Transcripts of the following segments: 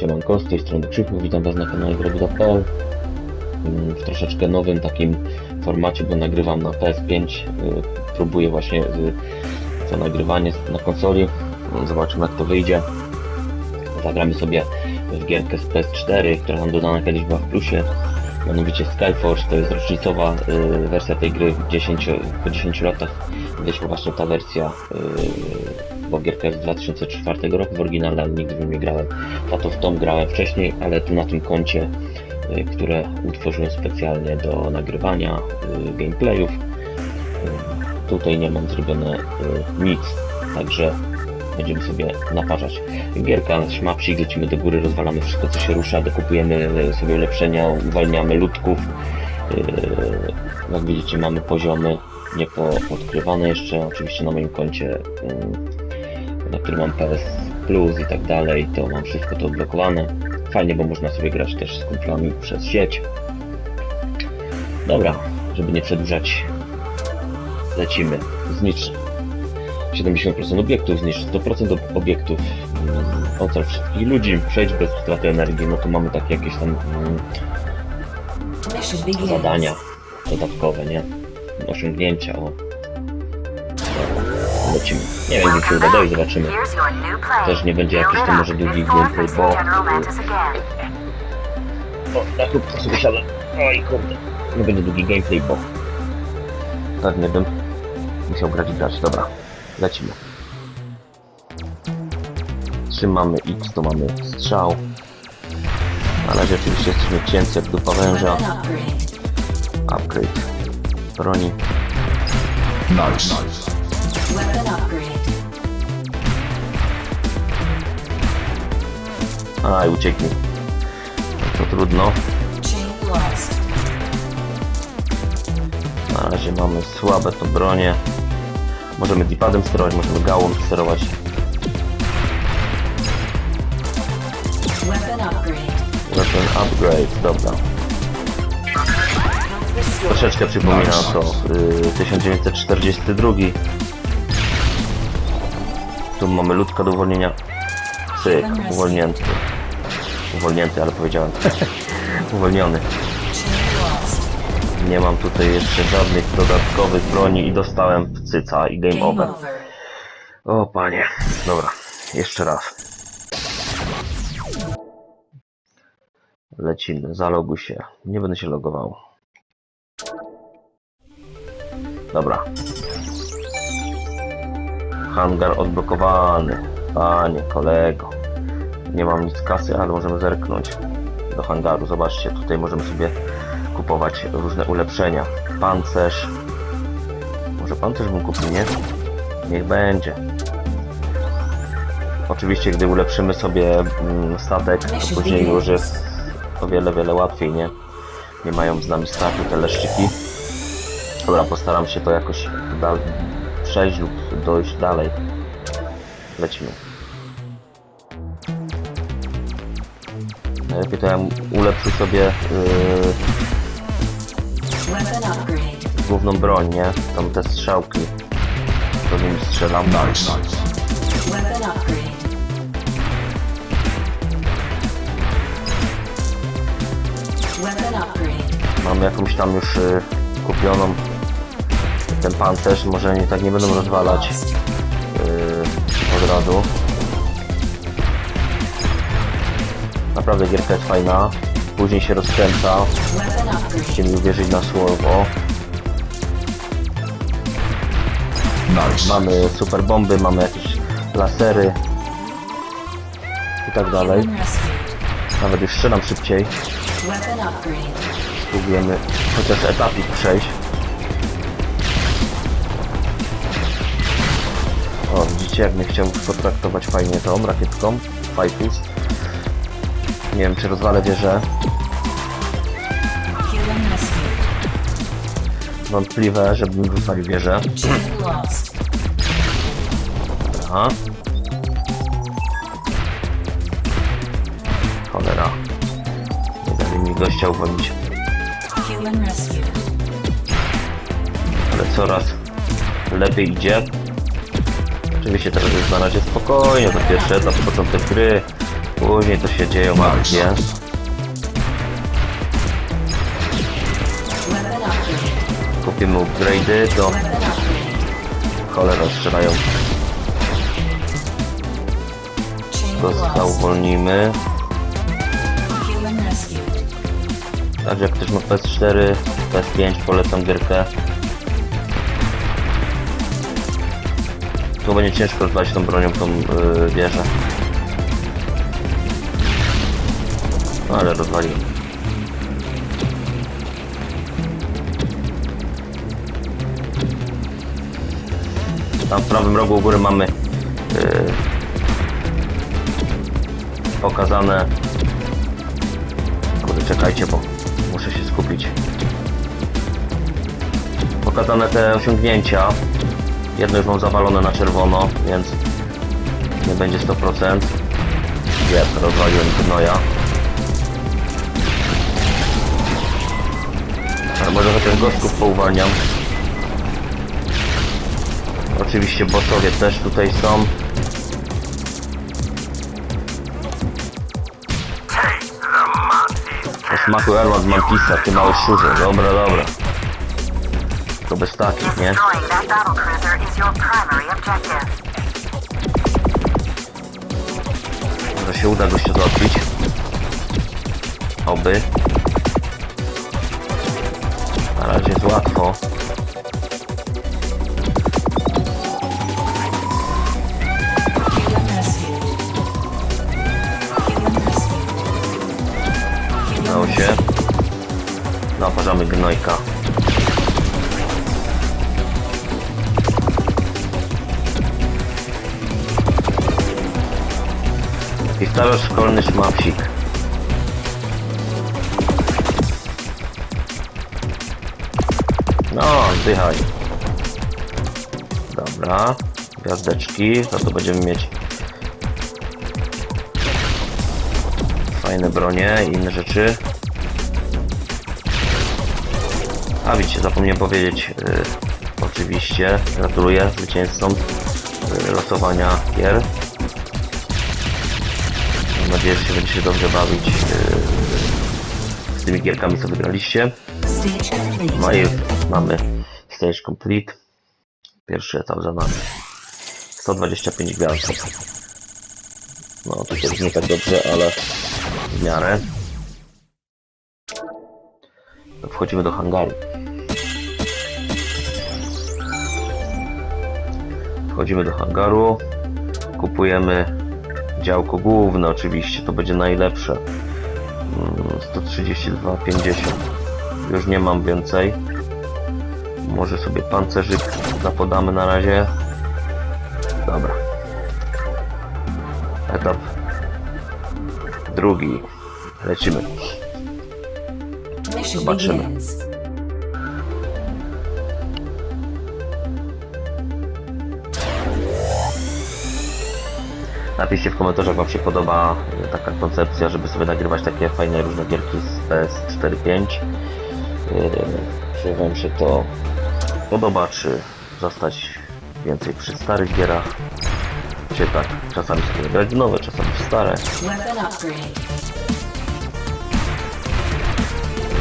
Siemanko, z tej strony Krzyku, witam Was na kanale Grobuda.pl Mm, w troszeczkę nowym takim formacie, bo nagrywam na PS5 y, próbuję właśnie y, to nagrywanie na konsoli. Zobaczymy jak to wyjdzie. Zagramy sobie w gierkę z PS4, która nam dodana kiedyś była w plusie. Mianowicie Skyforce, to jest rocznicowa y, wersja tej gry, 10, po 10 latach. Wyszła właśnie ta wersja bo gierka jest z 2004 roku w oryginale, ale nigdy w nie grałem. A to w tą grałem wcześniej, ale tu na tym koncie, y, które utworzyłem specjalnie do nagrywania y, gameplayów, y, tutaj nie mam zrobione nic, także będziemy sobie naparzać. Gierka, szmapsik, lecimy do góry, rozwalamy wszystko co się rusza, dokupujemy sobie ulepszenia, uwalniamy ludków. Jak widzicie mamy poziomy nie podkrywane jeszcze, oczywiście na moim koncie na którym mam PS Plus i tak dalej, to mam wszystko to odblokowane. Fajnie, bo można sobie grać też z kumplami przez sieć. Dobra, żeby nie przedłużać, lecimy. Znicz 70% obiektów, znicz 100% ob- obiektów, mm, ocal wszystkich ludzi, przejść bez straty energii, no to mamy takie jakieś tam mm, zadania dodatkowe, nie? Osiągnięcia, o. Lecimy. Nie wiem, gdzie się uda dojść, zobaczymy. Też nie będzie jakiś tam może długi gameplay, bo... O, na krótko sobie siadam. Oj, kurde. Nie będzie długi gameplay, bo... Tak, nie wiem. Musiał grać i grać. Dobra, lecimy. Trzymamy X, to mamy strzał. Na razie oczywiście jesteśmy cięci jak dupa węża. Upgrade broni. Nice. Uciekł mi. To trudno. Na razie mamy słabe to bronie. Możemy dipadem sterować, możemy gałą sterować. Weapon upgrade. Weapon upgrade, dobra. Troszeczkę przypomina to y, 1942. Tu mamy ludka do uwolnienia. Cyk, uwolnięty. Uwolnięty, ale powiedziałem. Uwolniony. Nie mam tutaj jeszcze żadnych dodatkowych broni i dostałem cyca i game over. O panie. Dobra, jeszcze raz. Lecimy, zaloguj się. Nie będę się logował. Dobra. Hangar odblokowany. Panie, kolego. Nie mam nic kasy, ale możemy zerknąć do hangaru. Zobaczcie, tutaj możemy sobie kupować różne ulepszenia. Pancerz. Może pancerz bym kupił, nie? Niech będzie. Oczywiście, gdy ulepszymy sobie mm, statek, to później już jest o wiele, wiele łatwiej, nie? Nie mają z nami strachu te leszczyki. Dobra, postaram się to jakoś przejść lub dojść dalej. Lecimy. Najlepiej to ja ulepszył sobie yy, główną broń, nie? Tam te strzałki. To nimi strzelam. Nice. Mam jakąś tam już y, kupioną ten pancerz, może nie, tak nie będą rozwalać Lost. y, od razu. Naprawdę gierka jest fajna, później się rozkręca, musicie mi uwierzyć na słowo. Mamy super bomby, mamy jakieś lasery i tak dalej. Nawet już strzelam szybciej, spróbujemy chociaż etapik przejść. O, widzicie jak mnie chciał potraktować fajnie tą rakietką, Fajtus. Nie wiem czy rozwalę wieżę, wątpliwe, żebym rozwalił wieżę. Aha. Cholera. Nie dali mi gościa uwolnić, ale coraz lepiej idzie. Oczywiście teraz jest na razie spokojnie, to pierwszy etap, początek gry. Później to się dzieją akcje. Kupimy upgrade'y, to cholera strzelają. Lost. uwolnimy. Także jak ktoś ma PS4, PS5 polecam gierkę. Tu będzie ciężko rozwalić tą bronią tą yy, wieżę. No, ale rozwaliłem. Tam w prawym rogu u góry mamy yy, pokazane Kurde, czekajcie, bo muszę się skupić. Pokazane te osiągnięcia. Jedno już mam zawalone na czerwono, więc nie będzie 100%. Jest, rozwaliłem gnoja. Ale może chociaż gorzków pouwalniam. Oczywiście bossowie też tutaj są. O smaku Erwan z Mantisa, ty mały szurze. Dobra, dobra. To bez takich, nie? Destroying that battle cruiser is your primary objective. Może się uda gościa. Oby. Na razie jest łatwo. Udało się. Naparzamy gnojka. I starość szkolny szmapsik. No, zdychaj. Dobra. Gwiazdeczki, za to będziemy mieć fajne bronie i inne rzeczy. A widzicie, zapomniałem powiedzieć, y, oczywiście, gratuluję zwycięzcom y, losowania gier. Mam nadzieję, że się będziecie dobrze bawić y, z tymi gierkami, co wygraliście. No i mamy stage complete. Pierwszy etap za nami. 125 gwiazdek. No, to jest nie tak dobrze, ale w miarę. Wchodzimy do hangaru. Wchodzimy do hangaru. Kupujemy działko główne oczywiście, to będzie najlepsze. Mm, 132,50. Już nie mam więcej. Może sobie pancerzyk zapodamy na razie. Dobra. Etap drugi. Lecimy. Zobaczymy. Napiszcie w komentarzach, Wam się podoba e, taka koncepcja, żeby sobie nagrywać takie fajne różne gierki z PS4 5. Yy, Czy Wam się to podoba, czy zostać więcej przy starych gierach? Czy tak, czasami sobie grać w nowe, czasami w stare.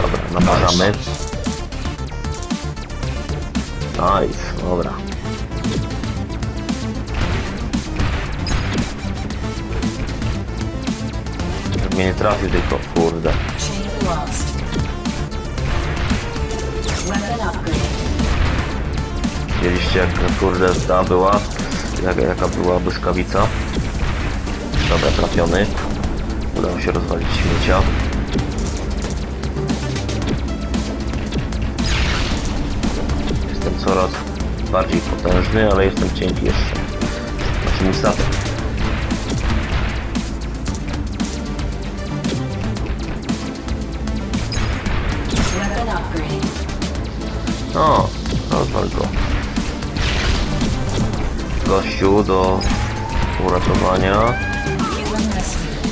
Dobra, naparzamy. Nice, dobra. Mnie nie trafił tylko, kurde. Widzieliście jak kurde ta była? Jak, jaka była błyskawica? Dobra, trafiony. Udało się rozwalić śmiecia. Jestem coraz bardziej potężny, ale jestem cienki jeszcze. Znaczy mój statek. O, rozwal go. Gościu do uratowania.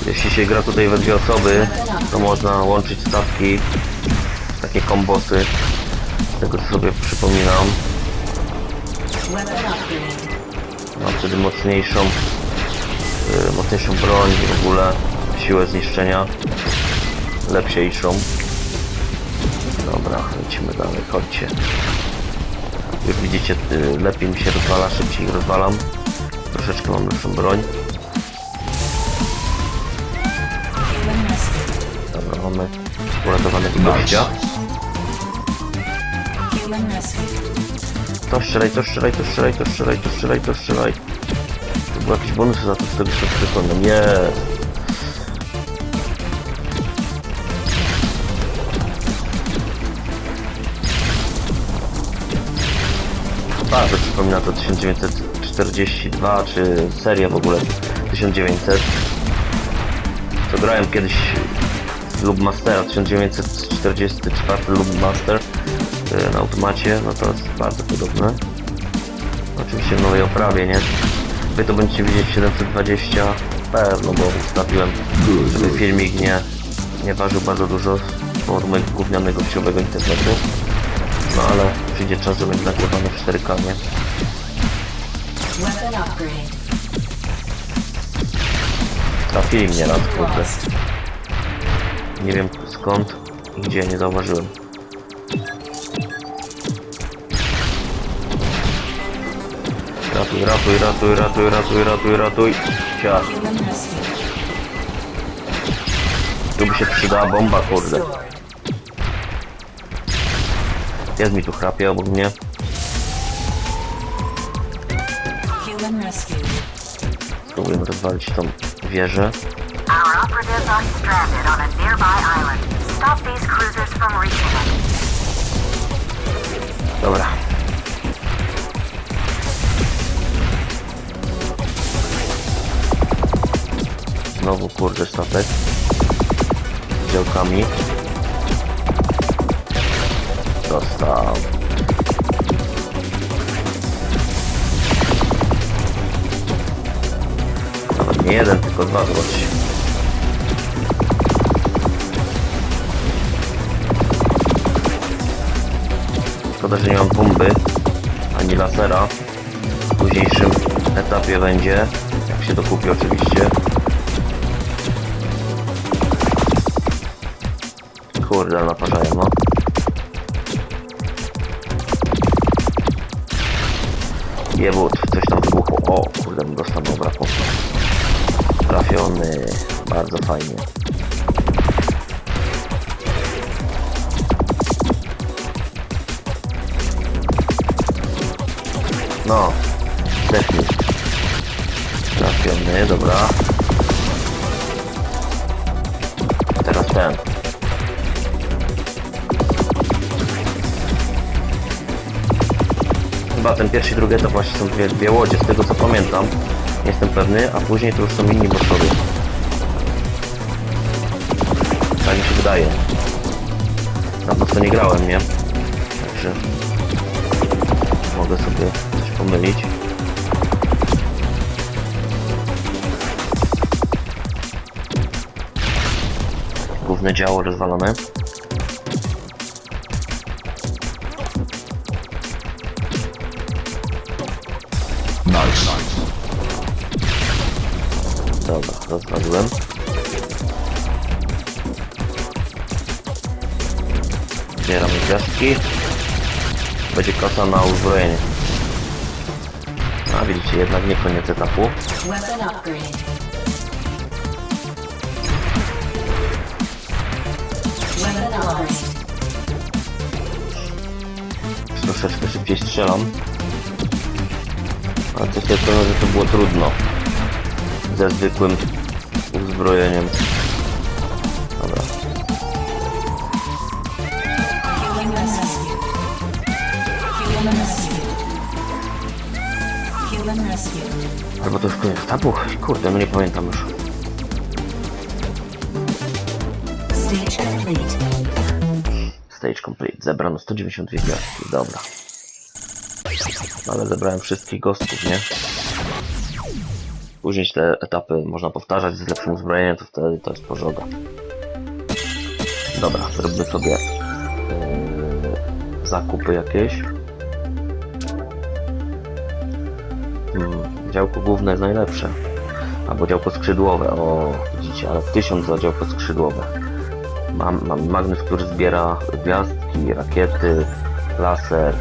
Jeśli się gra tutaj we dwie osoby, to można łączyć statki w takie kombosy. Tego sobie przypominam. Mam wtedy mocniejszą, yy, mocniejszą broń w ogóle. siłę zniszczenia. Lepsiejszą. Dobra, lecimy dalej, chodźcie. Już widzicie, y, lepiej mi się rozwala, szybciej rozwalam. Troszeczkę mam lepszą broń. Dobra, mamy uradowanego gościa. To strzelaj, to strzelaj, to strzelaj, to strzelaj, to strzelaj, to strzelaj. To był jakiś bonus za to, z tego co przekonam. Bardzo przypomina to 1942, czy seria w ogóle 1900. Co grałem kiedyś w Lubmastera 1944 Lubmaster y, na automacie, no to jest bardzo podobne. Oczywiście w nowej oprawie, nie? Wy to będziecie widzieć 720 pewno, bo ustawiłem, żeby filmik nie, nie ważył bardzo dużo mojego gównianego wsiowego internetu. No ale przyjdzie czas, że będzie nagrywany w 4K, nie? Trafili mnie raz, kurde. Nie wiem skąd i gdzie, nie zauważyłem. Ratuj, ratuj, ratuj, ratuj, ratuj, ratuj, ratuj. Ciach. Tu by się przydała bomba, kurde. Jest mi tu chrapie obok mnie. Spróbujemy rozwalić tą wieżę. Dobra. Znowu kurde statek. Z działkami. Dostał. Nawet nie jeden, tylko dwa, zobaczcie. Szkoda, że nie mam bomby ani lasera. W późniejszym etapie będzie, jak się dokupi oczywiście. Kurde, naparzają no. Jebut, coś tam wybuchło. O, kurde, dostał braku. Trafiony, bardzo fajnie. No, zdechnij. Trafiony, dobra. Teraz ten. Chyba ten pierwszy i drugi etap właśnie są dwie, dwie łodzie, z tego co pamiętam. Nie jestem pewny, a później to już są inni boszowie. Tak mi się wydaje. Na to co nie grałem, nie? Także mogę sobie coś pomylić. Główne działo rozwalone. Dobra, rozwaliłem. Zbieramy gwiazdki. Będzie kasa na uzbrojenie. A widzicie, jednak nie koniec etapu. Troszeczkę szybciej strzelam. Ale to sobie powiem, że to było trudno. Ze zwykłym uzbrojeniem. Dobra. Albo to już koniec etapu? Kurde, no nie pamiętam już. Stage complete. Stage complete. Zebrano 192 gwiazdki. Dobra. Ale zebrałem wszystkich gostów, nie? Później te etapy można powtarzać z lepszym uzbrojeniem, to wtedy to jest pożoga. Dobra, zróbmy sobie yy, zakupy jakieś. Hmm, działko główne jest najlepsze. Albo działko skrzydłowe, o widzicie, ale 1000 za działko skrzydłowe. Mam, mam magnes, który zbiera gwiazdki, rakiety, laser,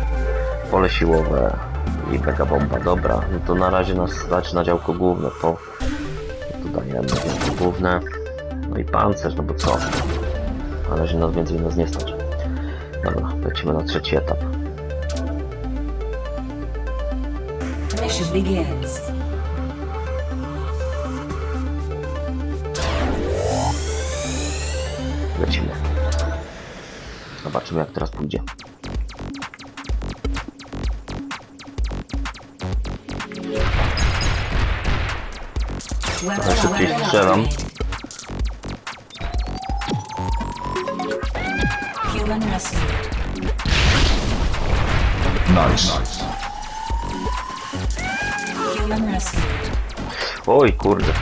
pole siłowe i mega bomba. Dobra, no to na razie nas stać na działko główne, to, to dajemy działko główne. No i pancerz, no bo co? Na razie nas więcej nas nie stać. Dobra, lecimy na trzeci etap. Mission begins. Lecimy. Zobaczymy jak teraz pójdzie. Trochę szybciej strzelam. Nice. Oj, kurde.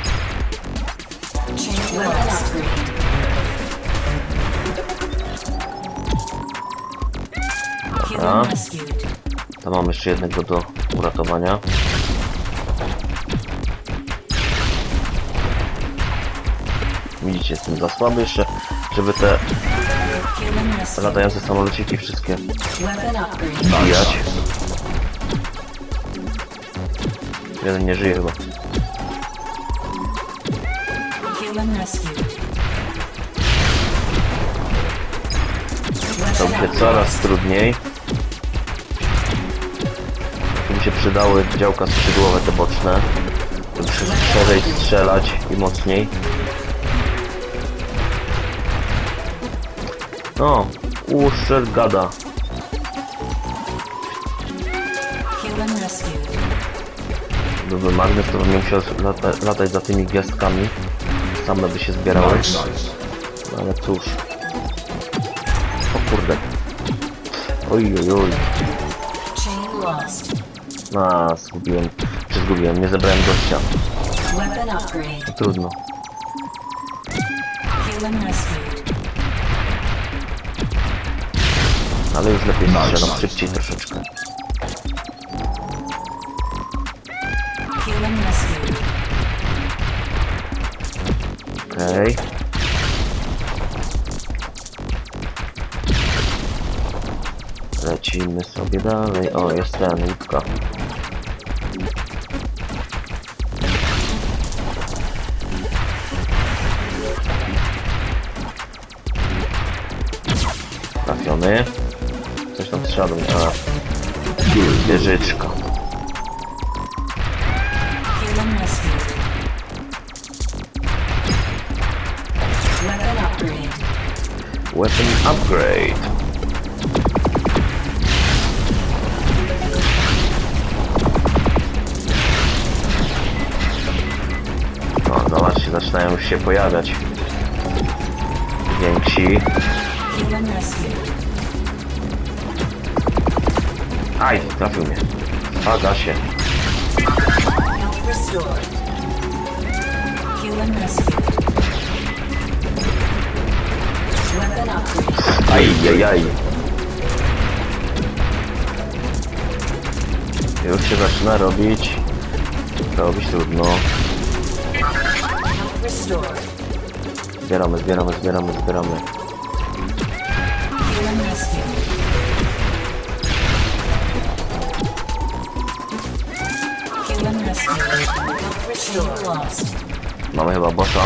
Dobra. Rescued. Tam mam jeszcze jednego do uratowania. Jestem za słaby jeszcze, żeby te latające samolociki wszystkie bijać. Jeden nie żyje chyba. To się coraz trudniej. Mi się przydały działka skrzydłowe te boczne. Żeby sz- szerzej strzelać i mocniej. No, uszczel gada. Human rescued. Magnes, to bym nie musiał lata, latać za tymi gwiazdkami. Same by się zbierały. No ale cóż. O kurde. Oj, oj, oj. Chain lost. A, zgubiłem. Czy zgubiłem? Nie zebrałem gościa. Trudno. Human rescued. Ale już lepiej Nice, strzelam nice. szybciej troszeczkę. Okej. Lecimy sobie dalej. O, jest ten, łódka. Zaczynają już się pojawiać więksi. Aj, trafił mnie. Pada się. Aj, aj, aj. Już się zaczyna robić. Robić trudno. Zbieramy, zbieramy, zbieramy, zbieramy. Mamy chyba bossa.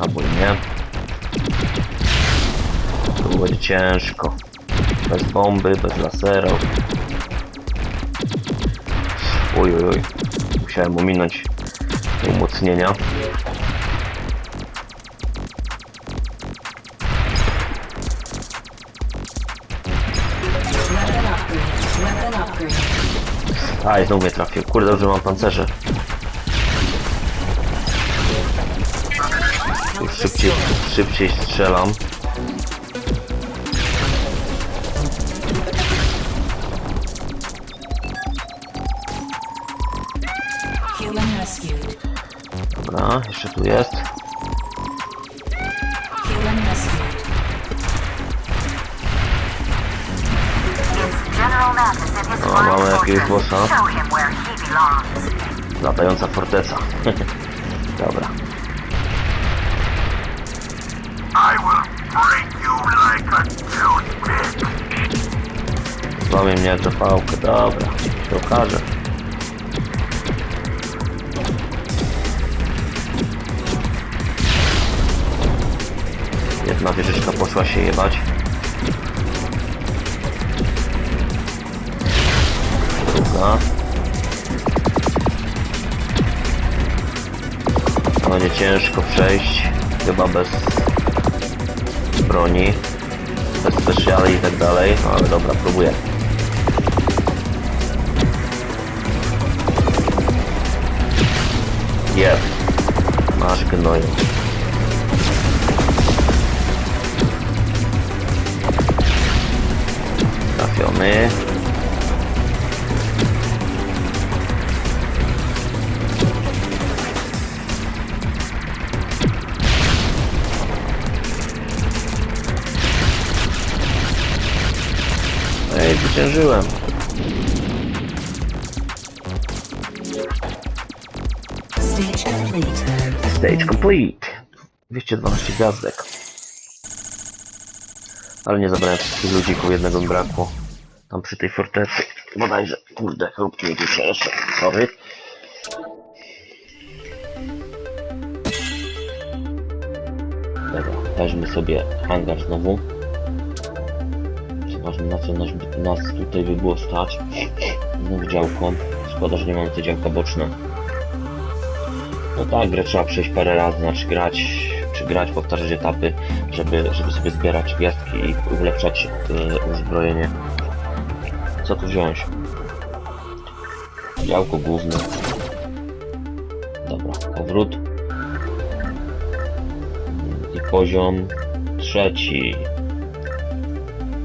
Albo nie. To będzie ciężko. Bez bomby, bez laserów. Oj, oj, oj. Musiałem ominąć umocnienia. Aj, znowu mnie trafił. Kurde, dobrze mam pancerze. Już szybciej, szybciej strzelam. Jeszcze tu jest. It's just jakiegoś bossa. Latająca forteca. Dobra. Złamie mnie jak zapałkę. Dobra. To okaże. Wieżyczka poszła się jebać. Druga. Będzie ciężko przejść. Chyba bez broni. Bez specjali i tak dalej. No ale dobra, próbuję. Jeb. Masz gnoju. Trafiony. Ej, zwyciężyłem. Stage complete. Stage complete. 212 gwiazdek. Ale nie zabrałem wszystkich ludzików, jednego mi brakło. Tam przy tej fortecy. Bodajże, kurde, chrupki mi tu przeszedł. Sorry. Dobra, weźmy sobie hangar znowu. Zobaczmy na co nas, nas tutaj by było stać. Znowu działko. Szkoda, że nie mamy te działka boczne. No tak, grę trzeba przejść parę razy, znaczy grać, czy grać, powtarzać etapy, żeby, żeby sobie zbierać gwiazdki i ulepszać e, uzbrojenie. Co tu wziąć? Działko główne. Dobra, powrót. I poziom trzeci.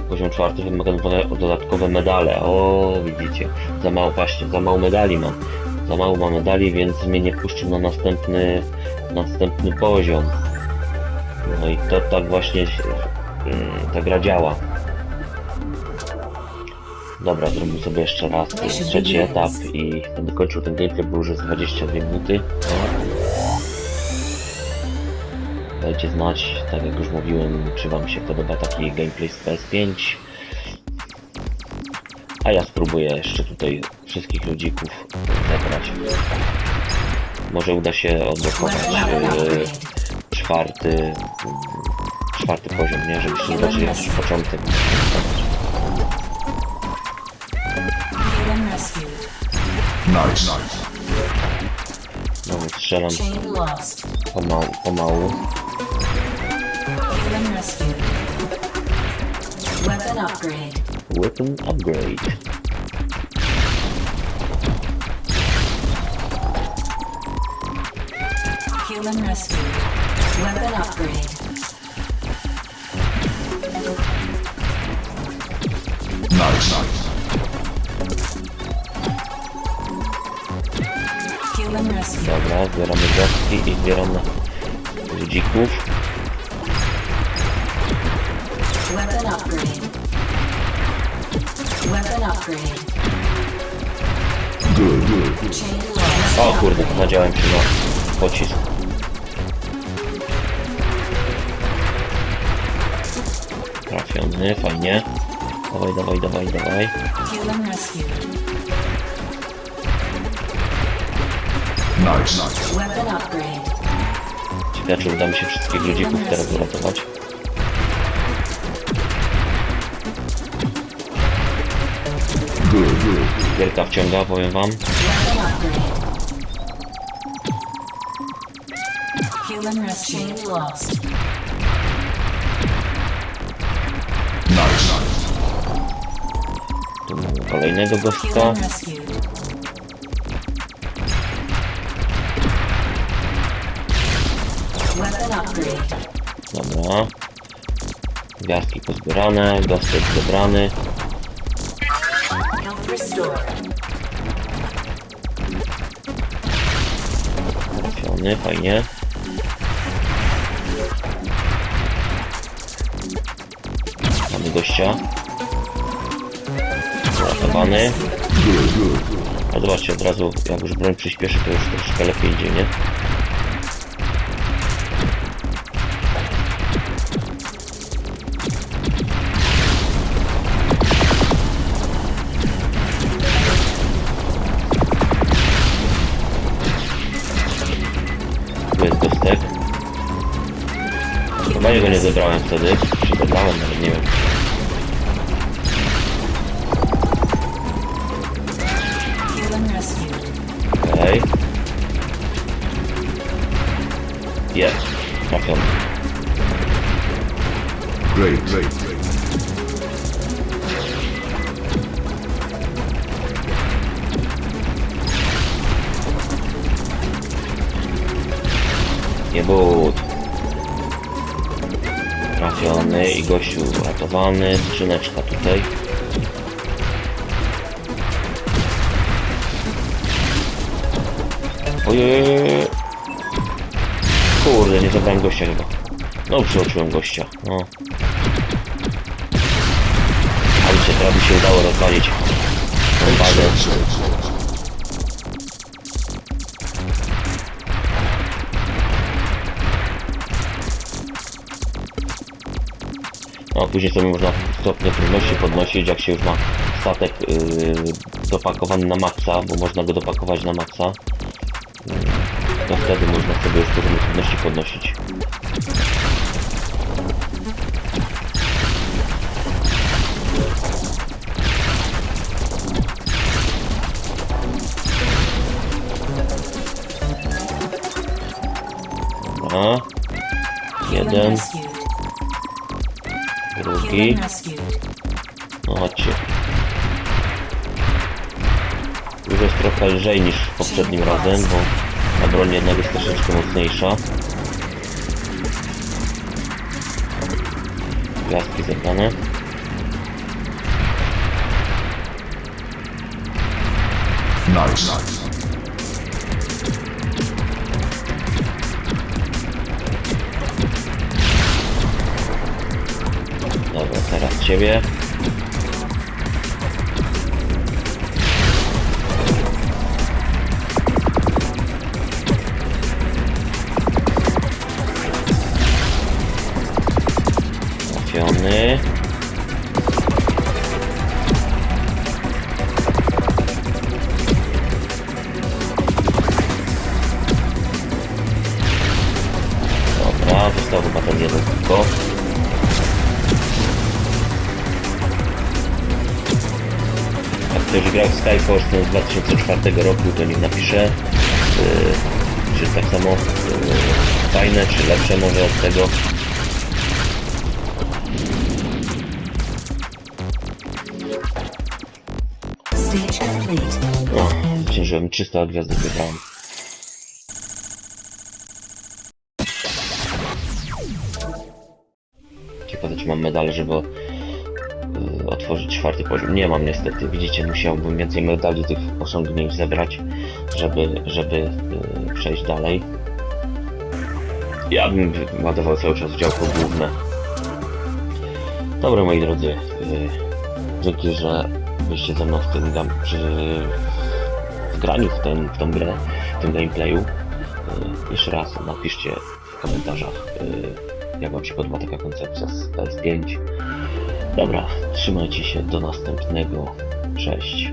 Poziom czwarty wymaga dodatkowe medale. O, widzicie. Za mało właśnie, za mało medali mam. Za mało mam medali, więc mnie nie puszczą na następny, następny poziom. No i to tak właśnie mm, ta gra działa. Dobra, zrobimy sobie jeszcze raz trzeci etap i będę kończył ten gameplay, bo już jest 22 minuty. Dajcie znać, tak jak już mówiłem, czy wam się podoba taki gameplay z PS5. A ja spróbuję jeszcze tutaj wszystkich ludzików zebrać. Może uda się odblokować e, czwarty, czwarty poziom, nie? Żebyście zobaczyli jak początek. Nice. Znowu strzelam Chain lost. pomału, pomału. Human rescued. Weapon upgrade. Weapon upgrade. Human rescued. Weapon upgrade. Dobra, zbieramy gwiazdki i zbieramy ludzików. Weapon upgrade. Upgrade. O kurde, nadziałem się na pocisk. Trafiony, fajnie. Dawaj, dawaj, dawaj, dawaj. Human rescued. Nice. Ciekawe, czy uda mi się wszystkich ludzików teraz uratować. Good, good. Gierka wciąga, powiem wam. Human rescue. Lost. Tu mamy kolejnego gościa. Dobra. Gwiazdki pozbierane, gostek zebrany. Trafiony, fajnie. Mamy gościa. Good. A zobaczcie, od razu jak już broń przyspieszy, to już troszkę lepiej idzie, nie? Zebrałem wtedy. Czy zebrałem, ale nie wiem. Okej. Jest. Trafiony. Great, great, great. Nie but. Trafiony i gościu uratowany. Skrzyneczka tutaj. Ojej. Kurde, nie zabrałem gościa chyba. No, przeoczyłem gościa. No. Ale się teraz mi się udało rozwalić. tą bazę. A później sobie można stopnie trudności podnosić, jak się już ma statek yy, dopakowany na maksa, bo można go dopakować na maksa. To wtedy można sobie już trudności podnosić. Dobra. Rescued. No chodźcie. Już jest trochę lżej niż poprzednim razem, bo ta broń jednak jest troszeczkę mocniejsza. Gwiazdki zebrane. Nice, ciebie. Trafiony. Skyforce z 2004 roku, to niech napisze, yy, czy tak samo yy, fajne, czy lepsze może od tego. No, zwyciężyłem 300 gwiazdek wygrałem. Ciekawe, czy mam medal, żeby otworzyć czwarty poziom. Nie mam niestety, widzicie, musiałbym więcej medali tych osiągnięć zebrać, żeby, żeby yy, przejść dalej. Ja bym ładował cały czas działko główne. Dobra, moi drodzy, yy, dzięki, że byście ze mną w tym gam, przy, w graniu w, ten, w tą grę, w tym gameplayu. Yy, jeszcze raz napiszcie w komentarzach, yy, jak wam się podoba taka koncepcja z PS5. Dobra, trzymajcie się, do następnego. Cześć.